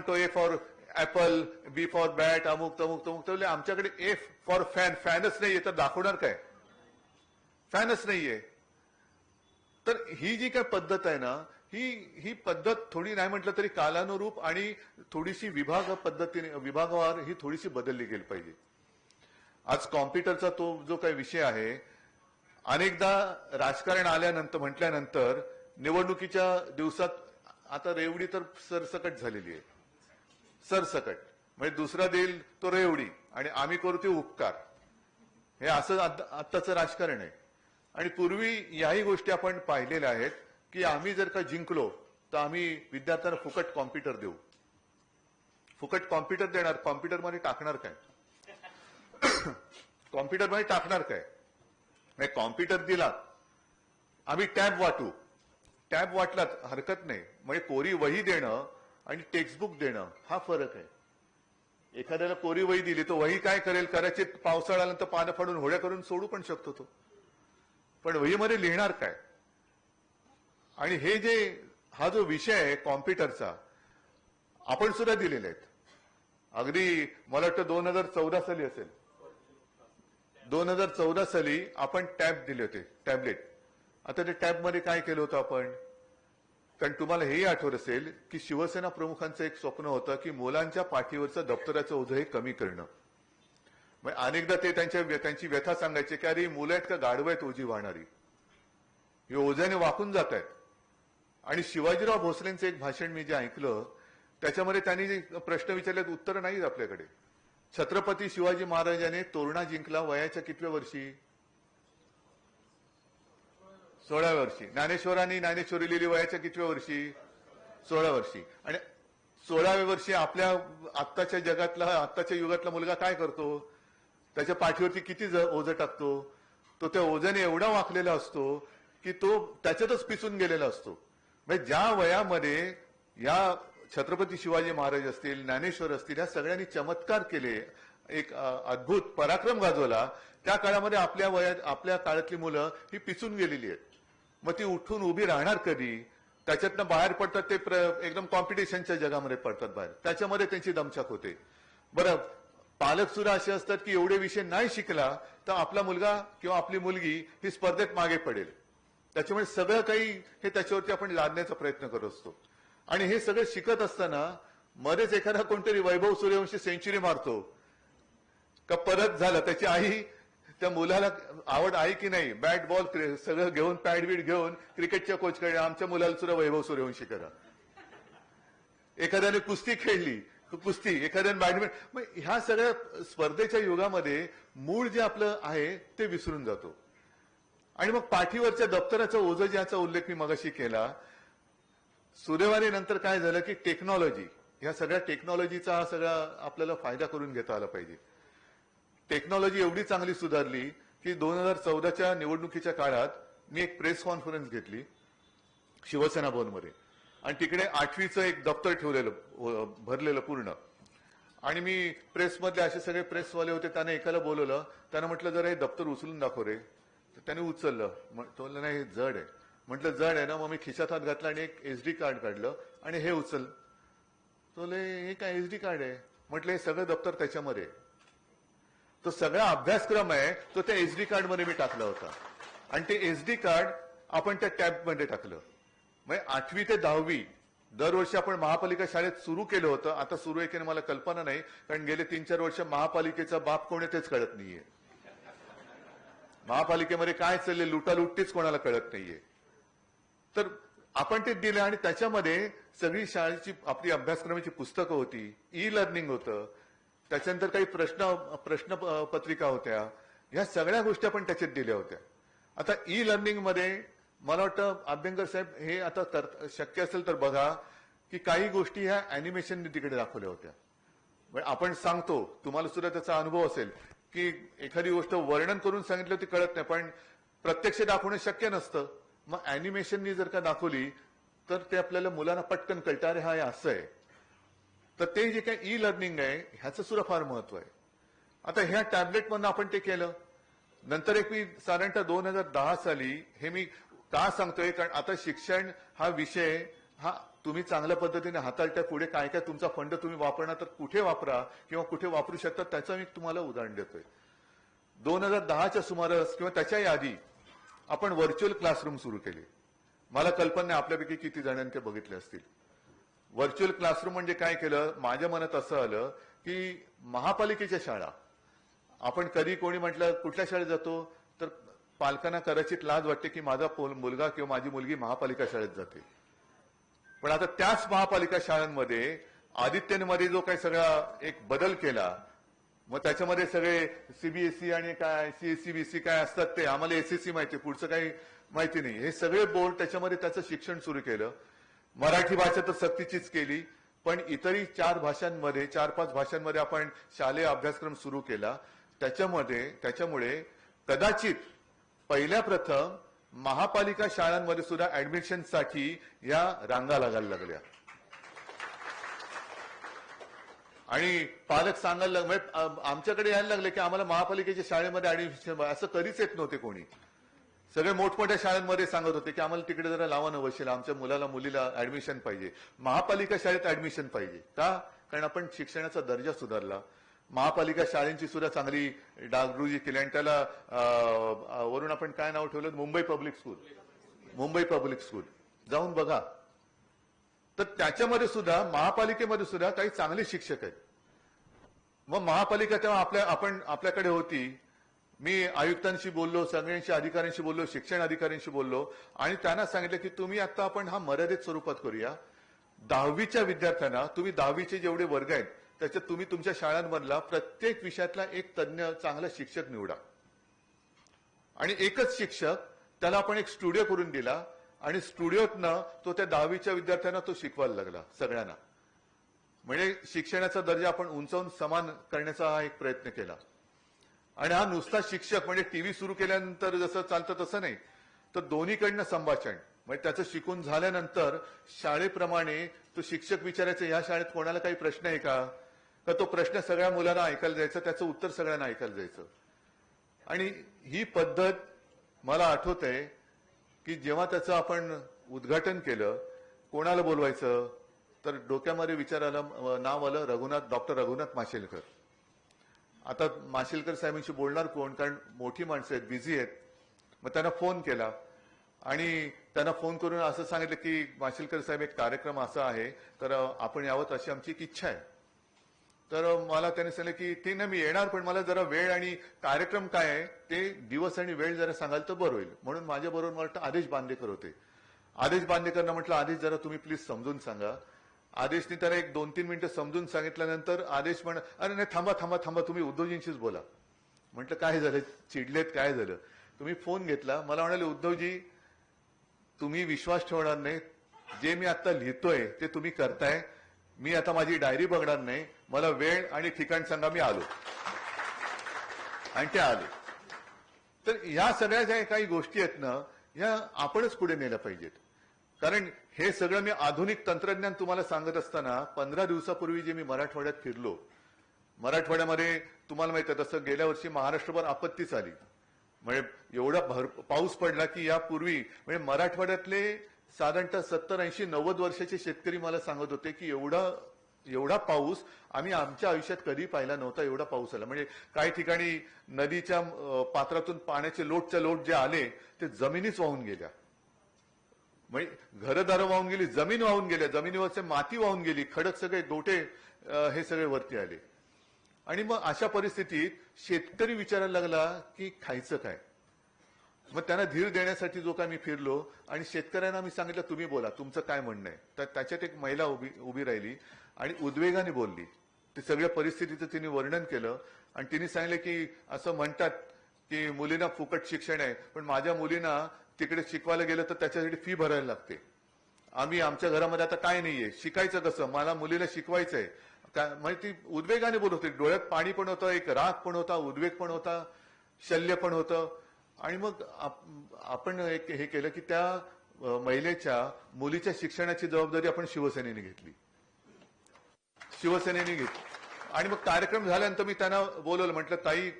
म्हणतो A for apple B for bat अमुक तमुक तमुक तर आमच्याकडे ए फॉर फॅन फॅनच नाहीये. तर दाखवणार काय? फॅनच नाहीये. तर ही जी काय पद्धत आहे ना ही ही पद्धत थोडी नाही म्हटलं तरी कालानुरूप आणि थोडीशी विभाग पद्धतीने विभागवार ही थोडीशी बदलली गेली पाहिजे. आज कॉम्प्युटरचा तो जो काही विषय आहे अनेकदा राजकारण आल्यानंतर म्हटल्यानंतर निवडणुकीच्या दिवसात आता रेवडी तर सरसकट झालेली आहे. सरसकट. म्हणजे दुसरा देईल तो रेवडी आणि आम्ही करू ते उपकार. हे असं आत्ताचं राजकारण आहे. आणि पूर्वी याही गोष्टी आपण पाहिलेल्या आहेत की आम्ही जर का जिंकलो तर आम्ही विद्यार्थ्यांना फुकट कॉम्प्युटर देऊ. फुकट कॉम्प्युटर देणार कॉम्प्युटरमध्ये टाकणार काय? कॉम्प्युटरमध्ये टाकणार काय? नाही कॉम्प्युटर दिलात. आम्ही टॅब वाटू. टॅब वाटलात हरकत नाही. म्हणजे कोरी वही देणं आणि टेक्स्टबुक देणं हा फरक आहे. एखाद्याला कोरी वही दिली तो वही काय करेल? कदाचित पावसाळा आल्यानंतर पानं फाडून होड्या करून सोडू पण शकतो तो. पण वहीमध्ये लिहिणार काय? आणि हे जे हा जो विषय आहे कॉम्प्युटरचा आपण सुद्धा दिलेले आहेत. अगदी मला वाटतं दोन हजार चौदा साली असेल. दोन हजार चौदा साली आपण टॅब दिले होते टॅबलेट. आता ते टॅबमध्ये काय केलं होतं आपण? कारण तुम्हाला हेही आठवत असेल की शिवसेना प्रमुखांचं एक स्वप्न होतं की मुलांच्या पाठीवरचं दप्तराचं ओझं हे कमी करणं. मग अनेकदा ते त्यांच्या त्यांची व्यथा सांगायचे की अरे मुलं आहेत का? गाढव आहेत ओझी वाहणारी. हे ओझ्याने वाकून जात आहेत. आणि शिवाजीराव भोसलेंचं एक भाषण मी जे ऐकलं त्याच्यामध्ये त्यांनी प्रश्न विचारले उत्तर नाहीत आपल्याकडे. छत्रपती शिवाजी महाराजांनी तोरणा जिंकला वयाच्या कितव्या वर्षी? सोळाव्या वर्षी. ज्ञानेश्वरांनी ज्ञानेश्वरी लिहिली वयाच्या कितव्या वर्षी? सोळा वर्षी. आणि सोळाव्या वर्षी आपल्या आत्ताच्या जगातला आत्ताच्या युगातला मुलगा काय करतो? त्याच्या पाठीवरती किती ज- ओझं टाकतो? तो त्या ओझ्याने एवढा वाकलेला असतो की तो त्याच्यातच पिसून गेलेला असतो. म्हणजे ज्या वयामध्ये या छत्रपती शिवाजी महाराज असतील ज्ञानेश्वर असतील या सगळ्यांनी चमत्कार केले एक अद्भुत पराक्रम गाजवला त्या काळामध्ये आपल्या वयात आपल्या काळातली मुलं ही पिसून गेलेली आहेत. मग ती उठून उभी राहणार कधी? त्याच्यातनं बाहेर पडतात ते प्र- एकदम कॉम्पिटिशनच्या जगामध्ये पडतात बाहेर. त्याच्यामध्ये त्यांची दमछाक होते. बरं पालक सुद्धा असे असतात की एवढे विषय नाही शिकला तर आपला मुलगा किंवा आपली मुलगी ही स्पर्धेत मागे पडेल. त्याच्यामुळे सगळं काही हे त्याच्यावरती आपण लादण्याचा प्रयत्न करत असतो. आणि हे सगळं शिकत असताना मध्येच एखादा कोणतरी वैभव सूर्यवंशी सेंचुरी मारतो. का परत झालं त्याची आई त्या मुलाला आवड आहे की नाही? बॅट बॉल सगळं घेऊन पॅड बीड घेऊन क्रिकेटच्या कोचकडे आमच्या मुलाला सुद्धा वैभव सूर्यवंशी करा. एखाद्याने कुस्ती खेळली कुस्ती एखाद्याने बॅडमिंटन मग ह्या सगळ्या स्पर्धेच्या युगामध्ये मूळ जे आपलं आहे ते विसरून जातो. आणि मग पाठीवरच्या दप्तराचं ओझं ज्याचा उल्लेख मी मगाशी केला सुदैवाने नंतर काय झालं की टेक्नॉलॉजी ह्या सगळ्या टेक्नॉलॉजीचा हा सगळा आपल्याला फायदा करून घेता आला पाहिजे. टेक्नॉलॉजी एवढी चांगली सुधारली की दोन हजार चौदाच्या निवडणुकीच्या काळात मी एक प्रेस कॉन्फरन्स घेतली शिवसेना भवनमध्ये. आणि तिकडे आठवीचं एक दप्तर ठेवलेलं भरलेलं पूर्ण. आणि मी प्रेसमधले असे सगळे प्रेसवाले होते त्याने एकाला बोलवलं. त्यानं म्हटलं जरा हे दप्तर उचलून दाखव रे. तर त्याने उचललं. तो नाही हे जड आहे. म्हटलं जड आहे ना मग मी खिशात हात घातला आणि एक एसडी कार्ड काढलं आणि हे उचल. तो हे काय एसडी कार्ड आहे? म्हटलं हे सगळं दप्तर त्याच्यामध्ये आहे. तो सगळा अभ्यासक्रम आहे तो त्या एसडी कार्डमध्ये मी टाकला होता. आणि ते एसडी कार्ड आपण त्या टॅबमध्ये टाकलं. म्हणजे आठवी ते दहावी दरवर्षी आपण महापालिका शाळेत सुरू केलं होतं. आता सुरू आहे की मला कल्पना नाही कारण गेले तीन चार वर्ष महापालिकेचा बाप कोण आहे तेच कळत नाहीये. महापालिकेमध्ये काय चालले लुटालुटीच कोणाला कळत नाहीये. तर आपण ते दिलं आणि त्याच्यामध्ये सगळी शाळेची आपली अभ्यासक्रमाची पुस्तकं होती ई लर्निंग होतं त्याच्यानंतर काही प्रश्न प्रश्न प- पत्रिका होत्या. ह्या सगळ्या गोष्टी आपण त्याच्यात दिल्या होत्या. आता ई लर्निंगमध्ये मला वाटतं अभ्यंकर साहेब हे आता तर शक्य असेल तर बघा की काही गोष्टी ह्या अॅनिमेशनने तिकडे दाखवल्या होत्या. म्हणजे आपण सांगतो तुम्हाला सुद्धा त्याचा अनुभव असेल की एखादी गोष्ट वर्णन करून सांगितलं ती कळत नाही पण प्रत्यक्ष दाखवणं शक्य नसतं. मग अॅनिमेशननी जर का दाखवली तर ते आपल्याला मुलांना पटकन कळतं अरे हा हे असं आहे. तर ते जे काही ई लर्निंग आहे ह्याचं सुद्धा फार महत्त्व आहे. आता ह्या टॅबलेटमधनं आपण ते केलं. नंतर एक मी साधारणतः दोन हजार दहा साली हे मी का सांगतोय कारण आता शिक्षण हा विषय हा तुम्ही चांगल्या पद्धतीने हाताळत्या पुढे काय काय तुमचा फंड तुम्ही वापरणार तर कुठे वापरा किंवा कुठे वापरू शकता त्याचं मी तुम्हाला उदाहरण देतोय. दोन हजार दहाच्या सुमारास किंवा त्याच्याही आधी आपण व्हर्च्युअल क्लासरूम सुरू केले. मला कल्पना आपल्यापैकी किती जणांनी ते बघितले असतील. व्हर्च्युअल क्लासरूम म्हणजे काय केलं? माझ्या मनात असं आलं की महापालिकेच्या शाळा. आपण कधी कोणी म्हटलं कुठल्या शाळेत जातो? तर पालकांना कदाचित लाज वाटते की माझा मुलगा किंवा माझी मुलगी महापालिका शाळेत जाते. पण आता त्याच महापालिका शाळांमध्ये आदित्यनमध्ये जो काही सगळा एक बदल केला मग त्याच्यामध्ये सगळे सीबीएसई आणि काय सीएससी काय असतात ते आम्हाला एसएससी माहिती पुढचं काही माहिती नाही. हे सगळे बोर्ड त्याच्यामध्ये त्याचं शिक्षण सुरू केलं. मराठी भाषा तर सक्तीचीच केली पण इतरही चार भाषांमध्ये चार पाच भाषांमध्ये आपण शालेय अभ्यासक्रम सुरू केला. त्याच्यामध्ये त्याच्यामुळे कदाचित पहिल्या प्रथम महापालिका शाळांमध्ये सुद्धा ऍडमिशनसाठी या रांगा लागायला लागल्या. आणि पालक सांगायला लागले म्हणजे, आमच्याकडे यायला लागले की आम्हाला महापालिकेच्या शाळेमध्ये ऍडमिशन असं कधीच येत नव्हते कोणी. सगळे मोठमोठ्या शाळांमध्ये सांगत होते की आम्हाला तिकडे जरा लावा नवशील आमच्या मुलाला मुलीला ऍडमिशन पाहिजे. महापालिका शाळेत ऍडमिशन पाहिजे. का? कारण आपण शिक्षणाचा दर्जा सुधारला. महापालिका शाळेंची सुद्धा चांगली डागडुजी केली आणि त्याला अं, वरून आपण काय नाव ठेवलं? Mumbai public school. Mumbai public school. जाऊन बघा. तर त्याच्यामध्ये सुद्धा महापालिकेमध्ये सुद्धा काही चांगले शिक्षक आहेत. मग महापालिका तेव्हा आपल्या आपण आपल्याकडे होती. मी आयुक्तांशी बोललो सगळ्यांशी अधिकाऱ्यांशी बोललो शिक्षण अधिकाऱ्यांशी बोललो आणि त्यांना सांगितलं की तुम्ही आता आपण हा मर्यादित स्वरूपात करूया. दहावीच्या विद्यार्थ्यांना तुम्ही दहावीचे जेवढे वर्ग आहेत त्याच्यात तुम्ही तुमच्या शाळांमधला प्रत्येक विषयातला एक तज्ञ चांगला शिक्षक निवडा. आणि एकच शिक्षक त्याला आपण एक स्टुडिओ करून दिला आणि स्टुडिओतनं तो त्या दहावीच्या विद्यार्थ्यांना तो शिकवायला लागला सगळ्यांना. म्हणजे शिक्षणाचा दर्जा आपण उंचावून समान करण्याचा हा एक प्रयत्न केला. आणि हा नुसता शिक्षक म्हणजे टीव्ही सुरू केल्यानंतर जसं चालतं तसं नाही तर दोन्हीकडनं संभाषण. म्हणजे त्याचं शिकून झाल्यानंतर शाळेप्रमाणे तो शिक्षक विचारायचं या शाळेत कोणाला काही प्रश्न आहे का? का तो प्रश्न सगळ्या मुलांना ऐकायला जायचा त्याचं उत्तर सगळ्यांना ऐकायला जायचं आणि ही पद्धत मला आठवत आहे की जेव्हा त्याचं आपण उद्घाटन केलं कोणाला बोलवायचं तर डोक्यामध्ये विचार आला नाव आलं रघुनाथ डॉक्टर रघुनाथ माशेलकर. आता माशेलकर साहेबांशी बोलणार कोण? कारण मोठी माणसं आहेत बिझी आहेत. मग त्यांना फोन केला. आणि त्यांना फोन करून असं सांगितलं की माशेलकर साहेब एक कार्यक्रम असा आहे. तर आपण यावं अशी आमची एक इच्छा आहे. तर मला त्याने सांगितलं की ते ना मी येणार पण मला जरा वेळ आणि कार्यक्रम काय आहे ते दिवस आणि वेळ जरा सांगाल तर बरं होईल. म्हणून माझ्याबरोबर मला वाटतं आदेश बांदेकर होते. आदेश बांदेकरना म्हटलं आदेश जरा तुम्ही प्लीज समजून सांगा. आदेशने त्याला एक दोन तीन मिनिटं समजून सांगितल्यानंतर आदेश म्हण अरे नाही थांबा थांबा थांबा तुम्ही उद्धवजींशीच बोला. म्हटलं काय झालं? चिडलेत काय झालं? तुम्ही फोन घेतला. मला म्हणाले उद्धवजी तुम्ही विश्वास ठेवणार नाही. जे मी आता लिहितोय ते तुम्ही करताय. मी आता माझी डायरी बघणार नाही. मला वेळ आणि ठिकाण सांगा. मी आलो. आणि ते आले. तर ह्या सगळ्या ज्या काही गोष्टी आहेत ना ह्या आपणच पुढे नेल्या पाहिजेत. कारण हे सगळं मी आधुनिक तंत्रज्ञान तुम्हाला सांगत असताना पंधरा दिवसापूर्वी जे मी मराठवाड्यात फिरलो मराठवाड्यामध्ये तुम्हाला माहिती आहे तसं गेल्या वर्षी महाराष्ट्रभर आपत्तीच आली. म्हणजे एवढा भर पाऊस पडला की यापूर्वी म्हणजे मराठवाड्यातले साधारणतः सत्तर ऐंशी नव्वद वर्षाचे शेतकरी मला सांगत होते की एवढा एवढा पाऊस आम्ही आमच्या आयुष्यात कधी पाहिला नव्हता एवढा पाऊस आला. म्हणजे काही ठिकाणी नदीच्या पात्रातून पाण्याचे लोटच्या लोट जे आले ते जमिनीच वाहून गेल्या. म्हणजे घरदारं वाहून गेली जमीन वाहून गेल्या जमिनीवरचे माती वाहून गेली खडक सगळे गोटे हे सगळे वरती आले. आणि मग अशा परिस्थितीत शेतकरी विचारायला लागला की खायचं काय? मग त्यांना धीर देण्यासाठी जो काय मी फिरलो आणि शेतकऱ्यांना मी सांगितलं तुम्ही बोला तुमचं काय म्हणणं आहे? तर त्याच्यात एक महिला उभी उभी राहिली आणि उद्वेगाने बोलली. ते सगळ्या परिस्थितीचं तिने वर्णन केलं आणि तिने सांगितलं की असं म्हणतात की मुलींना फुकट शिक्षण आहे पण माझ्या मुलींना तिकडे शिकवायला गेलं तर त्याच्यासाठी फी भरायला लागते. आम्ही आमच्या घरामध्ये आता काय नाहीये. शिकायचं कसं? मला मुलीला शिकवायचंय. काय म्हणजे ती उद्वेगाने बोलत होती. डोळ्यात पाणी पण होतं एक राग पण होता उद्वेग पण होता शल्य पण होतं. आणि मग आपण एक हे केलं की त्या महिलेच्या मुलीच्या शिक्षणाची जबाबदारी आपण शिवसेनेने घेतली. शिवसेनेने घेतली. आणि मग कार्यक्रम झाल्यानंतर मी त्यांना बोलवलं. म्हटलं ताई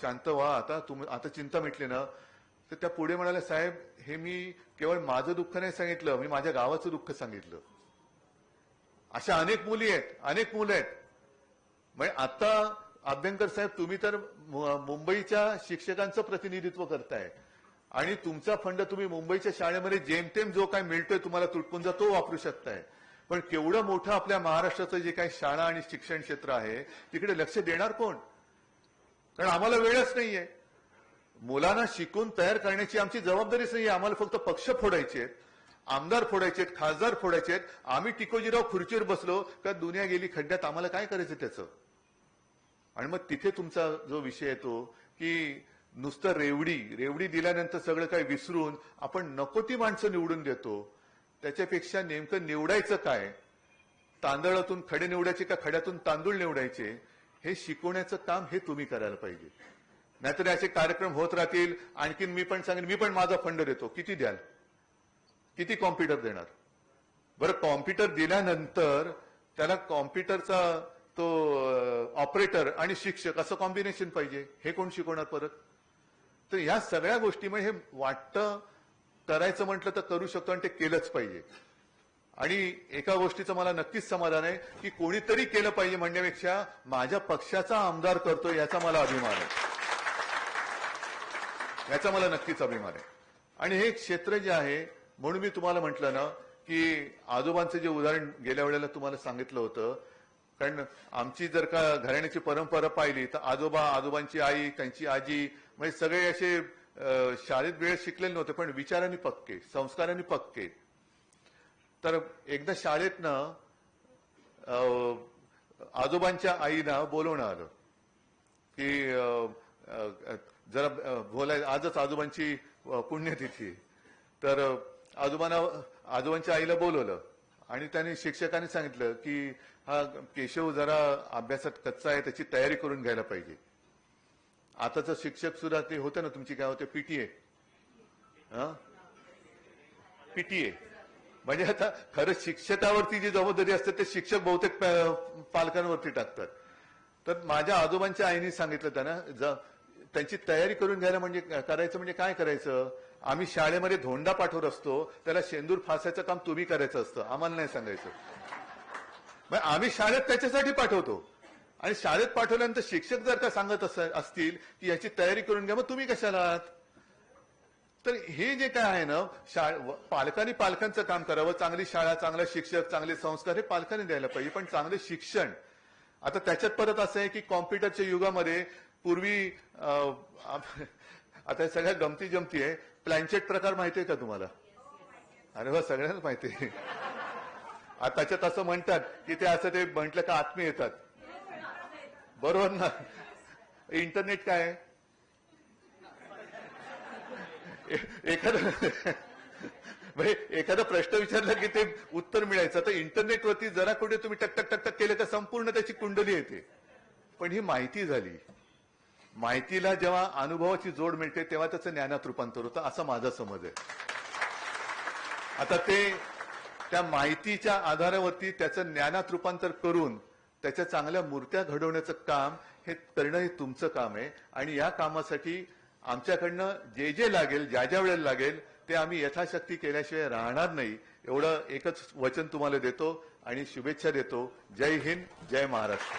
शांत व्हा. आता तुम्ही आता चिंता मिटली ना. तर त्या पुढे म्हणाल्या साहेब हे मी केवळ माझं दुःख नाही सांगितलं मी माझ्या गावाचं दुःख सांगितलं. अशा अनेक मुली आहेत अनेक मुलं आहेत. म्हणजे आता अभ्यंकर साहेब तुम्ही तर मुंबईच्या शिक्षकांचं प्रतिनिधित्व करताय. आणि तुमचा फंड तुम्ही मुंबईच्या शाळेमध्ये जेमतेम जो काय मिळतोय तुम्हाला तुटपुंजा तो वापरू शकताय. पण केवढं मोठं आपल्या महाराष्ट्राचं जे काही शाळा आणि शिक्षण क्षेत्र आहे तिकडे लक्ष देणार कोण? कारण आम्हाला वेळच नाहीये. मुलांना शिकून तयार करण्याची आमची जबाबदारीच नाही आम्हाला फक्त पक्ष फोडायचे आहेत आमदार फोडायचे आहेत खासदार फोडायचे आहेत. आम्ही टिकोजीराव खुर्चीवर बसलो का दुनिया गेली खड्ड्यात आम्हाला काय करायचं त्याचं? आणि मग तिथे तुमचा जो विषय येतो की नुसतं रेवडी रेवडी दिल्यानंतर सगळं काही विसरून आपण नको ती माणसं निवडून देतो. त्याच्यापेक्षा नेमकं निवडायचं काय? तांदळातून खडे निवडायचे का खड्यातून तांदूळ निवडायचे? हे शिकवण्याचं काम हे तुम्ही करायला पाहिजे. नाहीतर असे कार्यक्रम होत राहतील. आणखीन मी पण सांगेन मी पण माझा फंड देतो. किती द्याल? किती कॉम्प्युटर देणार? बरं कॉम्प्युटर दिल्यानंतर त्याला कॉम्प्युटरचा तो ऑपरेटर आणि शिक्षक असं कॉम्बिनेशन पाहिजे. हे कोण शिकवणार परत? तर ह्या सगळ्या गोष्टीमुळे हे वाटतं करायचं म्हटलं तर करू शकतो आणि ते केलंच पाहिजे. आणि एका गोष्टीचं मला नक्कीच समाधान आहे की कोणीतरी केलं पाहिजे म्हणण्यापेक्षा माझ्या पक्षाचा आमदार करतो याचा मला अभिमान आहे. याचा मला नक्कीच अभिमान आहे. आणि हे क्षेत्र जे आहे म्हणून मी तुम्हाला म्हटलं ना की आजोबांचं जे उदाहरण गेल्या वेळेला तुम्हाला सांगितलं होतं कारण आमची जर का घराण्याची परंपरा पाहिली तर आजोबा आजोबांची आई त्यांची आजी म्हणजे सगळे असे शाळेत वेळ शिकलेले नव्हते पण विचारांनी पक्के संस्कारांनी पक्के. तर एकदा शाळेतनं अं, आजोबांच्या आईना बोलवणं आलं की जरा बोलाय आजच आजोबांची पुण्यतिथी. तर आजोबांना आजोबांच्या आईला बोलवलं आणि त्यांनी शिक्षकांनी सांगितलं की हा केशव जरा अभ्यासात कच्चा आहे त्याची तयारी करून घ्यायला पाहिजे. आताचं शिक्षक सुद्धा ते होते ना तुमची काय होते पीटीए पीटीए म्हणजे आता खरं शिक्षकावरती जी जबाबदारी असते ते शिक्षक बहुतेक पालकांवरती टाकतात. तर माझ्या आजोबांच्या आईने सांगितलं त्यांना ज- त्यांची तयारी करून घ्यायला म्हणजे करायचं म्हणजे काय करायचं? आम्ही शाळेमध्ये धोंडा पाठवत असतो त्याला शेंदूर फासायचं काम तुम्ही करायचं असतं आम्हाला नाही सांगायचं. मग आम्ही शाळेत त्याच्यासाठी पाठवतो. आणि शाळेत पाठवल्यानंतर शिक्षक जर का सांगत असतील की याची तयारी करून घ्या मग तुम्ही कशाला आहात? तर हे जे काय आहे ना शाळा पालकांनी पालकांचं काम करावं. चांगली शाळा चांगला शिक्षक चांगले संस्कार हे पालकांनी द्यायला पाहिजे. पण चांगले शिक्षण आता त्याच्यात परत असं आहे की कॉम्प्युटरच्या युगामध्ये पूर्वी आता सगळ्या गमती जमती आहे. प्लॅनचेट प्रकार माहिती आहे का तुम्हाला? अरे हो, वा सगळ्यांना माहिती आहे. त्याच्यात असं म्हणतात की ते असं ते म्हटलं का आत्मे येतात. बरोबर ना? इंटरनेट काय आहे? ए- एखादं म्हणजे एखादा प्रश्न विचारला की ते उत्तर मिळायचं. तर इंटरनेटवरती जरा कुठे तुम्ही टक टक टक टक केलं संपूर्ण त्याची कुंडली येते. पण ही माहिती झाली. माहितीला जेव्हा अनुभवाची जोड मिळते तेव्हा त्याचं ज्ञानात रूपांतर होतं. असा माझा समज आहे. आता ते त्या माहितीच्या आधारावरती त्याचं ज्ञानात रूपांतर करून त्याच्या चांगल्या मूर्त्या घडवण्याचं काम हे करणं हे तुमचं काम आहे. आणि या कामासाठी आमच्याकडनं जे जे लागेल ज्या ज्या वेळेला लागेल ते आम्ही यथाशक्ती केल्याशिवाय राहणार नाही. एवढं एकच वचन तुम्हाला देतो आणि शुभेच्छा देतो. जय हिंद जय महाराष्ट्र.